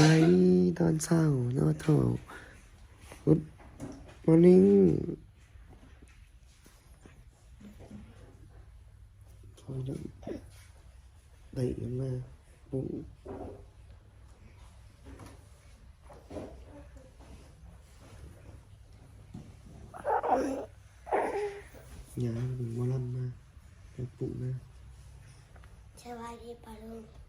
บายดีตอนเช้าเนาะโถกุดมอร์นิ่งพอจะตื่นมาปุ๊บยายมันมอลำมาปปลุกมาสวัสดีปาลุ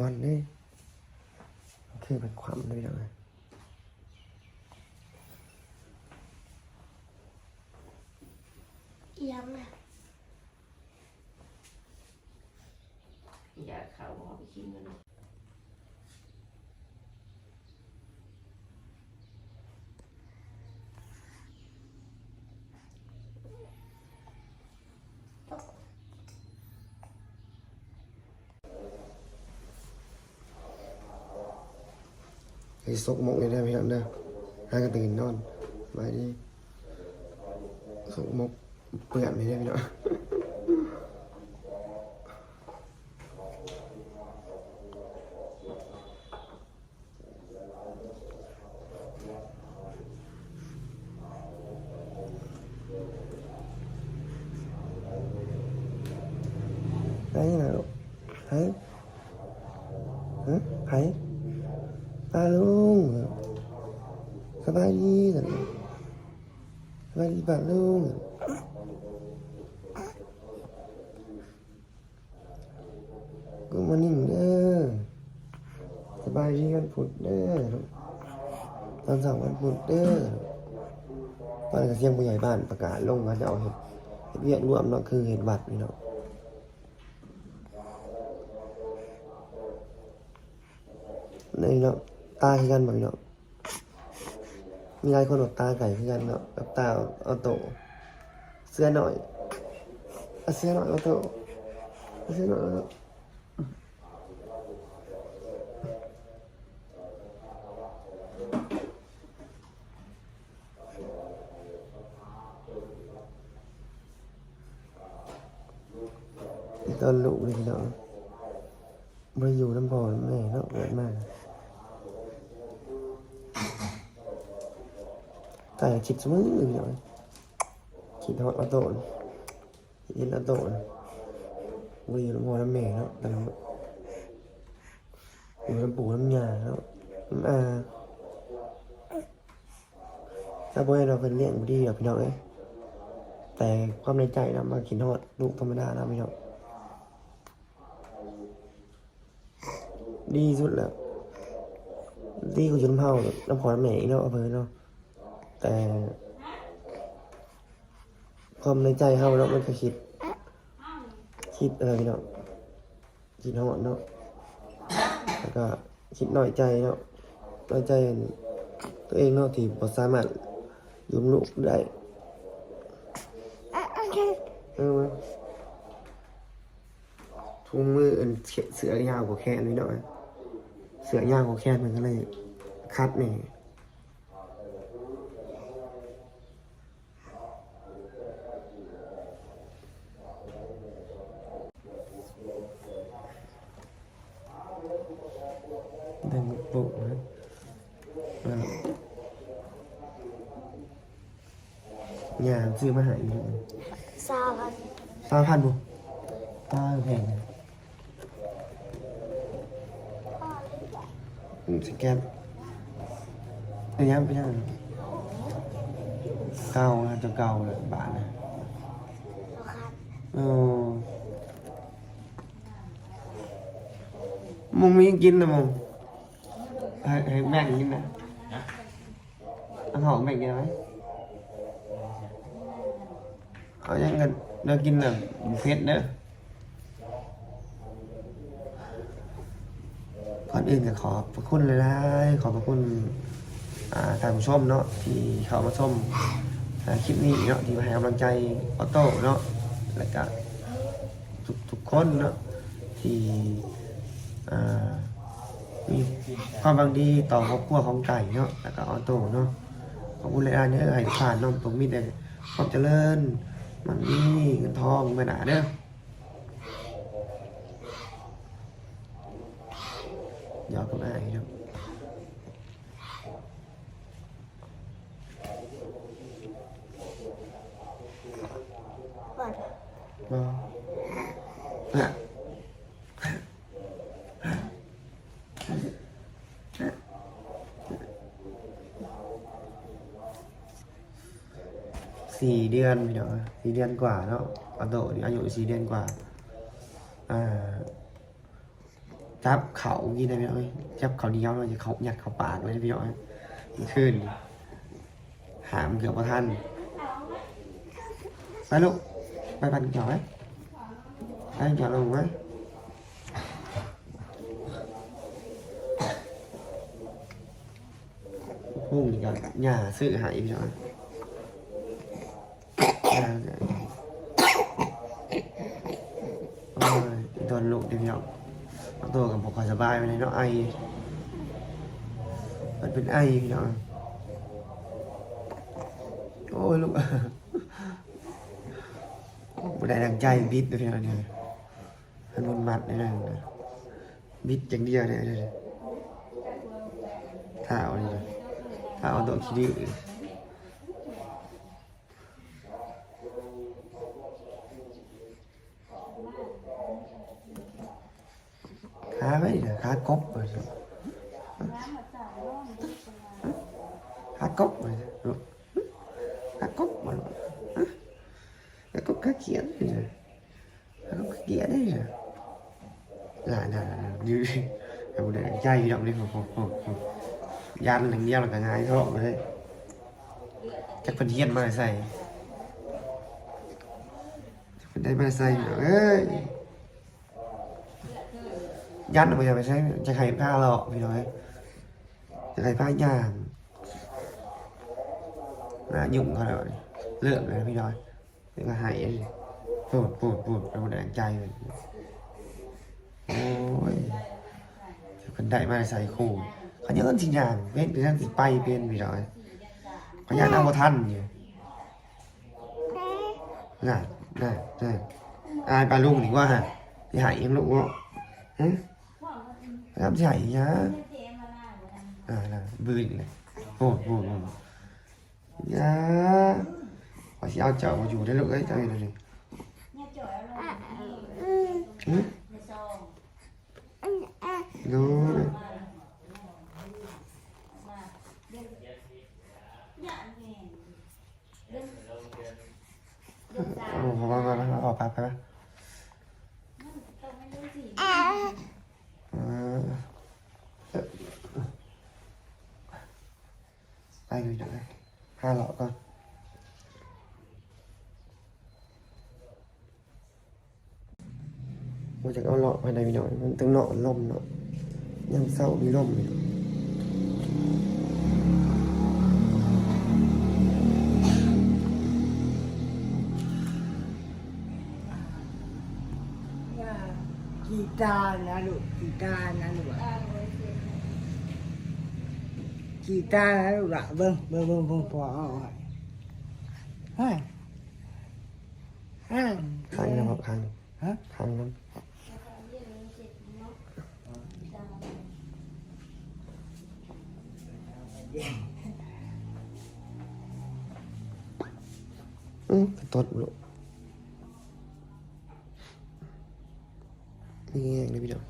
งความงอนนี่คือเป็นความเลยนะเอียงอะอยากเขาบอกไปกินกัน ไอ้ซกมกเลยได้พี่น้องเด้อหากันตื่นน ปลาลุงสบายดีสันสบายดีปลาลุงกูมานิ่งเด้อสบายดีกันพุดเด้อตอนสองวันพุดเด้อตอนกระเทียมผู้ใหญ่บ้านประกาศลงว่าจะเอาเห็ดเห็ดเวียดรวมเนาะคือเห็ดบัตรนี่เนาะนี่เนาะ ตาคือกันบ่พี่เนาะมีหลายคนอกตาไก่คือกันเนาะกับตาเอาโต เสื้อหน่อยเอาเสื้อหน่อยเอาโตเอาเสื้อหน่อยเอาโตอนลูกเลยเนาะมาอยู่น้ำพอแม่เนาะเกิดมาก แต่คิดสมมติอื่นหน่อยคิดทอดเอาโตนคิดเอาโตนวิ่งน้ำพอน้ำแม่เนาะแต่ละมื้ออยู่น้ำปูน้ำยาเนาะน้ำอาถ้าบ่ให้เราเป็นเลี้ยงบ่ดีหรอพี่น้องเอ้ยแต่ความในใจนะมากินทอดลูกธรรมดานะพี่น้องดีสุดแล้วดีกว่าจุนเผาน้ำพอน้ำแม่เนาะเอาเพิ่นเนาะ แต่ความในใจเขาเนาะมันก็คิด คิดอะไรเนาะคิดหอดเนาะแล้วก็คิดน้อยใจเนาะน้อยใจตัวเองเนาะที่บ่สามารถยุ่มลูกได้เออทุ่งมืออันเสือยาวกว่าแขนนิดหน่อยเสือยาวกว่าแขนมันก็เลยคัดนี่ เดินปลุกนะอ่ายาซื้อมาใหายอยู่ สาวัน สามพันบุ ตาแพงอืมสแกนเป็นยังเป็นยังเก่านะจะเก่าเลยบาทนะเออมึงมีกินนะมึงให้ให้แม่งกินนะเอาหอมแม่งกินไหมเอายังเงินเรากินน่ะบุฟเฟ่ต์เนอะก่ อนอื่นก็ขอบพระคุณเลยนะขอบพระคุณท่านผู้ชมเนาะที่เข้ามาชมคลิปนี้เนาะที่มาให้กำลังใจออโต้เนาะแล้วก็ทุกทุกคนเนาะที่มีความบางดีต่อครอบครัวของไก่เนาะแล้วก็ออโต้เนาะขอบคุณเลยอะเนี่ยให้ผ่านน้องตรงมีแต่ความเจริญมันมีเงินทองมาหนาเด้อหนาะก่อนบ่อะสี่เดือ นพี่น้องสี่เดือนกว่าเนาะออโต้นี่ จับเขากินได้ไหมเอ้ยจับเขาเดียวเราจะเขาหยัดเขาปากเลยพี่น้องอีกขึ้น หามเกือบพอท่านไปลูกไปปั่นจอยไปจอดลงไว้พุ่งกันหย่าซื้อหายพี่น้อยย่าเนี่ยโอ้ยโดนลูกเดิพี่น้องเอา ตัวกับผมขอสบายไปเลยเนาะไอ มันเป็นไอพี่น้องโอ้ยลูกบ่ได้ดังใจบิดเลยพี่น้องเนี่ยมันมันมัดเลยนะบิดอย่างเดียวเนี่ยเนี่ยถ้าเอาเนี่ยถ้าเอาตัวขี้ดื้อ ขาไม่เนี่ยขากบเลยสิขากบเลยลูกขากบมาลูกแล้วก็ขาเขียนเลยแล้วก็เขียนได้เลย là là như là một đại chay động đi hộp hộp hộp hộp gian thành đeo là cả ngày thọ mà đấy chắc phần hiên mà xài chắc phần đây mà xài ơi gian là bây giờ phải xài chắc hay pha lọ vì nói chắc hay pha nhàng là nhụng thôi rồi lượng này vì nói นี่ก็หายเลยปูดปูดปูดเราแดงใจเลยโอ้ยคนได้มาใส่คู่เขาเยอะจริงอย่า làm gì nhá à là bươi này ngồi ngồi ngồi nhá họ sẽ ao chở vào dù đấy lúc ấy cho này này ừ. rồi này. Oh, oh, oh, oh, oh, oh, oh, oh, oh, oh, Ôi chắc เอาเลาะไปได้พี่น้อยมันต้องเนาะลมเนาะยังเศร้ามีลมอยู่กีตาร์นะลูกกีตาร์นะลูกอะกีตาร์นะลูกอะเบิ้งเบิ้งเบิ้งเบิ้งพอเอาไว้เฮ้ยเฮ้ยค้างนะครับค้างฮะค้างน้ำอืมกระตดลูกนี่ เองเลยพี่น้อง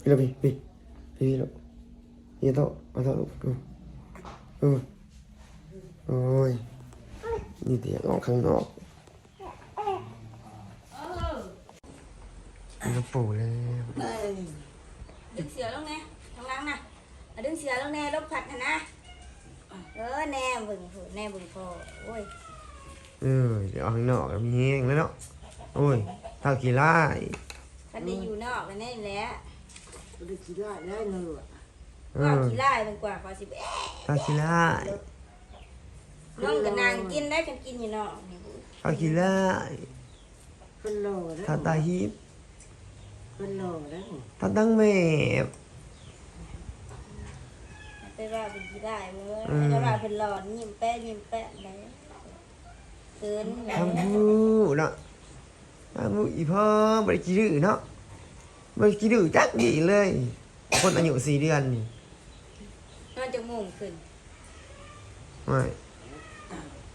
พี่ลูกพี่พี่พี่ลูกพี่โตะมาโตะลูกอื มอืมโอ้ยนี่เตียงออกข้างนอกนี่ก็ปู่แล้วดึงเสือลงแน่ข้างล่างนะเอาดึงเสือลงแน่ลบผัดนะนะเออแน่บึงผูแน่บึงพอโอ้ยเออเดี๋ยวออกข้างนอกแล้วมีแห้งแล้วเนาะโอ้ยถ้ากี่ไล่คันได้อยู่นอกกันแน่แหละลูกกีตาร์ได้นะลูกอะเอว่าอขี้ไล่เป็นกว่าขอสิบเอ๊ะถ้ากี่ไล่น้องกับนางกินได้กันกินอยู่เนาะเขากินได้เป็นโลแล้วถ้าตาฮิป เป็นโลแล้วถ้าตั้งแม่ไปว่าเป็นที่ได้เมื่อจะว่าเป็นหลอนยิ้มแป้ยิ้มแป้เลยเกินแล้ทำผู้เนาะทำผู้อีพ่อไม่ได้ขี้ดื้อเนาะไม่ได้ขี้ดื้อจักดีเลย คนอายุสี่เดือนนี่นอนจากโมงขึ้นไม่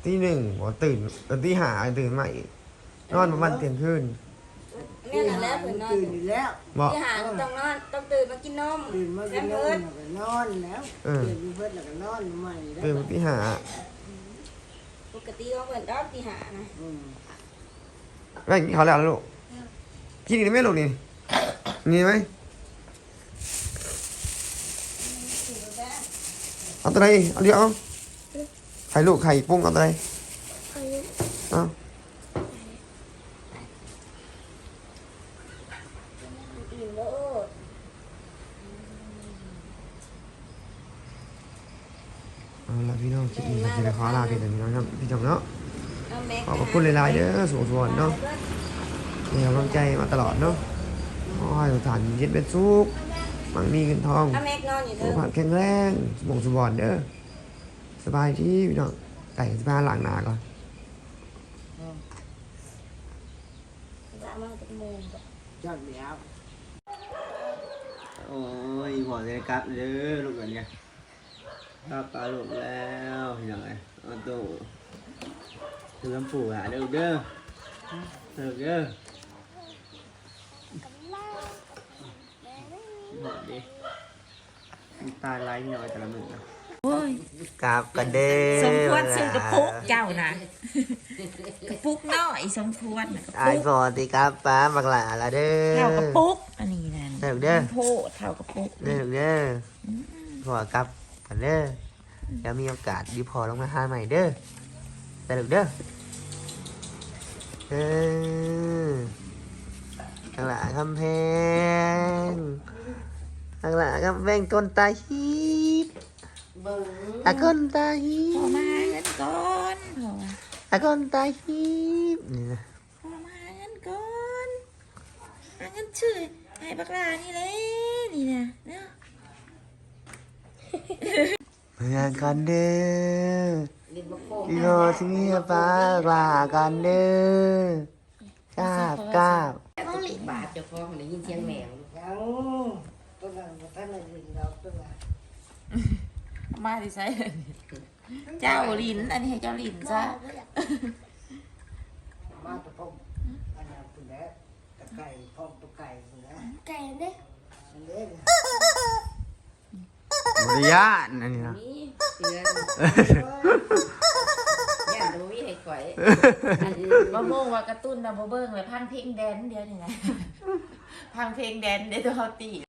ที่หนึ่งหัวตื่นตอนที่หาตื่นมาอีกนอนประมาณเที่ยงคืน นี่แหละแล้วเพิ่นนอนตื่นอยู่แล้วบอกที่หาต้องนอนต้องตื่นมากินนมตื่นมากินนเพิ่อนนแล้วก็นอนแล้วเออ ตื่นอยู่เพิ่นแล้วก็นอนใหม่แล้วตื่นที่หาปกติเขาเพิ่นดอกที่หานะอืมแม่กินเขาวแล้วเหรอลูกกินอีกไหมลูกนี่นี่ไหมเอาตัวไหนเอาเดี๋ยวเอาไข่ลูกไข่ปุ้งเอาตัวไหนเอา อิ่มโลด เอาละพี่น้องคลิปนี้ก็จะได้ขอลาไปแต่พี่น้องครับพี่จองเนาะ เอาแม็ก ขอบคุณ หลายๆเด้อสวสวนเนาะมีกำลังใจมาตลอดเนาะขอให้สถานเย็นเป็นสุขมั่งมีเงินทองเอาแม็กนอนอยู่สุเด้ขอภาพแข็งแรงสมองสมบรณ์เด้อสบายที่พี่น้องไก่สบายหลังหนาก่อนว่ามาจากโมงบ่จักเดียวโอ้ยหมอจะกลับเด้อลูกกันเนี่ยกลับปลาลูกแล้วพี่น้องเอ้ยเอาตู้ ถึงลำปู่หาเด้อเด้อเด้อเด้อบอกดิน้ำตาไหลหน่อยแต่ละมื้อนะโอ้ยกลับกันเด้อสมควรซื้อกระปุกเจ้านะกระปุกน้อยสมควรน่ะกระไอ้ปุกฟอติครับป้าบักหลาละเด้อเท่ากระปุกอันนี้นั่นเด้อเด้อมันโพดเท่ากระปุกเด้อเด้อพอกลับกันเด้อเดี๋ยวมีโอกาสดีพอลงมาหาใหม่เด้อ เด้อเด้อเออข้างหลังคำแพงข้างหลังคำแพงก้นตาฮีบตาก้นตาฮีพอบมาเงินก่อนพอมาตาก้นตาฮีบนี่นะพอมาเงินก่อนหาเงินชื่อให้บักลานี่เลยนี่นะเนาะเพื่อนกันเด้อ พี่โรที่นี่ป้ากลากันเด้อกราบกราบบาทเจ้าของได้ยินเสียงแมวยังตัวนั้นบ่ทันได้ยินดอกตัวนั้นมาดิใส่เจ้าลิน อันนี้ให้เจ้าลินซะมาตะพงอันนั้นพุ่นแหละตะไก่พร้อมตะไก่พุ่นแหละไก่เด้ออันนี้นะบริยานอันนี้นะนี่ เตือย่าดูวิให้ข่อยบะโมงว่ากระตุ้นนะบ่เบิ่งเลยพังเพลงแดนเดียวนี่ไงพังเพลงแดนเดี๋ยวเขาตี